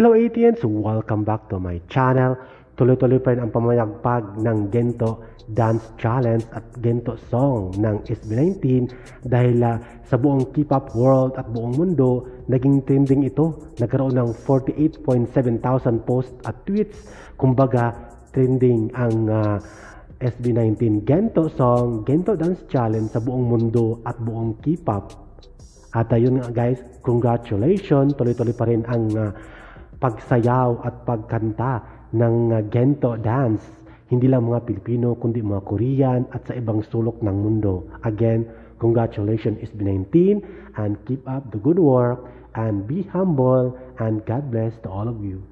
Hello ATNs! Welcome back to my channel. Tuloy-tuloy pa rin ang pamayagpag ng Gento Dance Challenge at Gento Song ng SB19 dahil uh, sa buong K-pop world at buong mundo, naging trending ito. Nagkaroon ng 48.7 thousand posts at tweets. Kumbaga, trending ang uh, SB19 Gento Song, Gento Dance Challenge sa buong mundo at buong K-pop. At ayun uh, nga guys, congratulations, tuloy-tuloy pa rin ang uh, pagsayaw at pagkanta ng uh, Gento dance. Hindi lang mga Pilipino, kundi mga Korean at sa ibang sulok ng mundo. Again, congratulations SB19 and keep up the good work and be humble and God bless to all of you.